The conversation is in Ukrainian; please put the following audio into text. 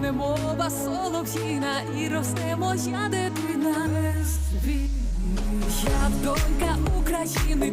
лине мова солов'їна і росте моя дитина. Я донька України,